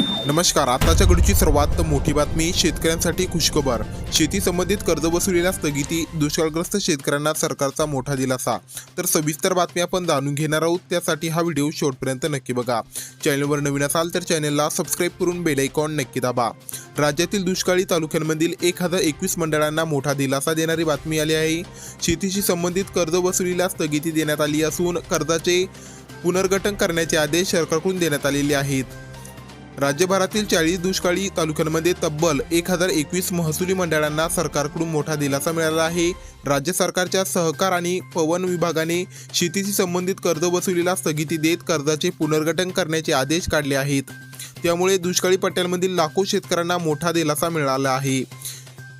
नमस्कार आताच्या घडीची सर्वात मोठी बातमी शेतकऱ्यांसाठी खुशखबर. शेती संबंधित कर्ज वसुलीला स्थगिती दुष्काळग्रस्त शेतकऱ्यांना सरकारचा मोठा दिलासा. तर सविस्तर बातमी आपण जाणून घेणार आहोत त्यासाठी हा व्हिडिओ शेवटपर्यंत नक्की बघा. चॅनलवर नवीन असाल तर चॅनलला सबस्क्राईब करून बेल आयकॉन नक्की दाबा. राज्यातील दुष्काळी तालुक्यांमधील एक हजार एकवीस मंडळांना मोठा दिलासा देणारी बातमी आली आहे. शेतीशी संबंधित कर्ज वसुलीला स्थगिती देण्यात आली असून कर्जाचे पुनर्गठन करण्याचे आदेश सरकारकडून देण्यात आलेले आहेत. राज्यभरातील चाळीस दुष्काळी तालुक्यांमध्ये तब्बल एक हजार एकवीस महसुली मंडळांना सरकारकडून मोठा दिलासा मिळाला आहे. राज्य सरकारच्या सहकार आणि पवन विभागाने शेतीशी संबंधित कर्ज वसुलीला स्थगिती देत कर्जाचे पुनर्गठन करण्याचे आदेश काढले आहेत. त्यामुळे दुष्काळी पट्ट्यांमधील लाखो शेतकऱ्यांना मोठा दिलासा मिळाला आहे.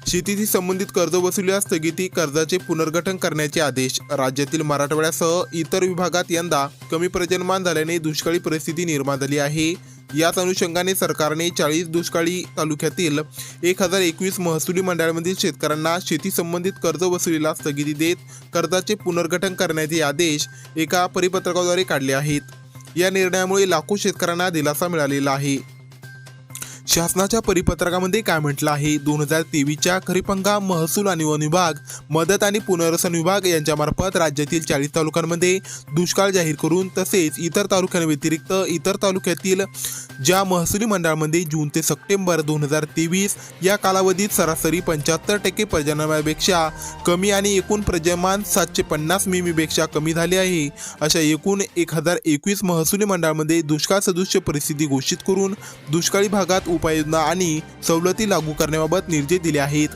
शेतीशी संबंधित कर्ज वसुलीला स्थगिती कर्जाचे पुनर्गठन करण्याचे आदेश राज्यातील मराठवाड्यासह इतर विभागात यंदा कमी प्रजनमान झाल्याने दुष्काळी परिस्थिती निर्माण झाली आहे. याच अनुषंगाने सरकारने चाळीस दुष्काळी तालुक्यातील एक हजार एकवीस महसुली मंडळामधील शेतकऱ्यांना शेती संबंधित कर्ज वसुलीला स्थगिती देत कर्जाचे पुनर्गठन करण्याचे आदेश एका परिपत्रकाद्वारे काढले आहेत. या निर्णयामुळे लाखो शेतकऱ्यांना दिलासा मिळालेला आहे. शासनाच्या परिपत्रकामध्ये काय म्हटलं आहे? दोन हजार तेवीसच्या खरीप हंगाम महसूल आणि वन विभाग मदत आणि पुनर्वसन विभाग यांच्यामार्फत राज्यातील चाळीस तालुक्यांमध्ये दुष्काळ जाहीर करून तसेच इतर तालुक्यांव्यतिरिक्त इतर तालुक्यातील ज्या महसुली मंडळामध्ये जून ते सप्टेंबर दोन हजार तेवीस या कालावधीत सरासरी पंच्याहत्तर टक्के प्रजननापेक्षा कमी आणि एकूण प्रजमान सातशे पन्नास मिमीपेक्षा कमी झाले आहे. अशा एकूण एक हजार एकवीस महसुली मंडळामध्ये दुष्काळ सदृश्य परिस्थिती घोषित करून दुष्काळी भागात उपाययोजना आणि सवलती लागू करण्याबाबत निर्देश दिले आहेत.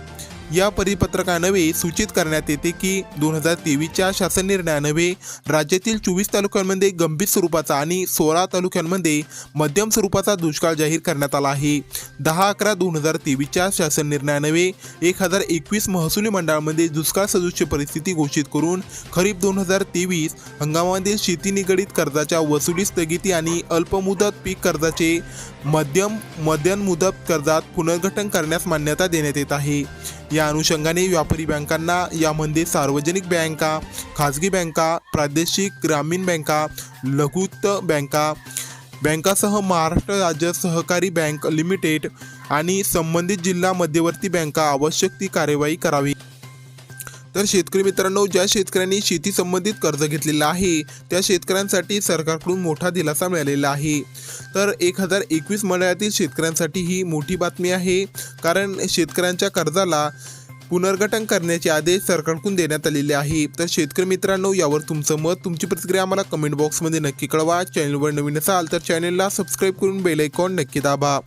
या परिपत्रकानवे सूचित करण्यात येते की दोन हजार तेवीसच्या शासन निर्णयानवे राज्यातील चोवीस तालुक्यांमध्ये गंभीर स्वरूपाचा आणि सोळा तालुक्यांमध्ये मध्यम स्वरूपाचा दुष्काळ जाहीर करण्यात आला आहे. दहा अकरा दोन हजार तेवीसच्या शासन निर्णयानवे एक हजार एकवीस महसुली मंडळामध्ये दुष्काळ सदृश्य परिस्थिती घोषित करून खरीप दोन हजार तेवीस हंगामामध्ये शेती निगडीत कर्जाच्या वसुली स्थगिती आणि अल्पमुदत पीक कर्जाचे मध्यम मध्यम मुदत कर्जात पुनर्गठन करण्यास मान्यता देण्यात येत आहे. या अनुषंगाने व्यापारी बँकांना यामध्ये सार्वजनिक बँका खाजगी बँका प्रादेशिक ग्रामीण बँका लघुत बँका बँकासह महाराष्ट्र राज्य सहकारी बँक लिमिटेड आणि संबंधित जिल्हा मध्यवर्ती बँका आवश्यक ती कार्यवाही करावी. तर शेतकरी मित्रांनो ज्या शेतकऱ्यांनी शेती संबंधित कर्ज घेतलेलं आहे त्या शेतकऱ्यांसाठी सरकारकडून मोठा दिलासा मिळालेला आहे. तर एक हजार एकवीस मंडळातील शेतकऱ्यांसाठी ही मोठी बातमी आहे. कारण शेतकऱ्यांच्या कर्जाला पुनर्गठन करण्याचे आदेश सरकारकडून देण्यात आलेले आहे. तर शेतकरी मित्रांनो यावर तुमचं मत तुमची प्रतिक्रिया आम्हाला कमेंट बॉक्समध्ये नक्की कळवा. चॅनलवर नवीन असाल तर चॅनलला सबस्क्राईब करून बेल आयकॉन नक्की दाबा.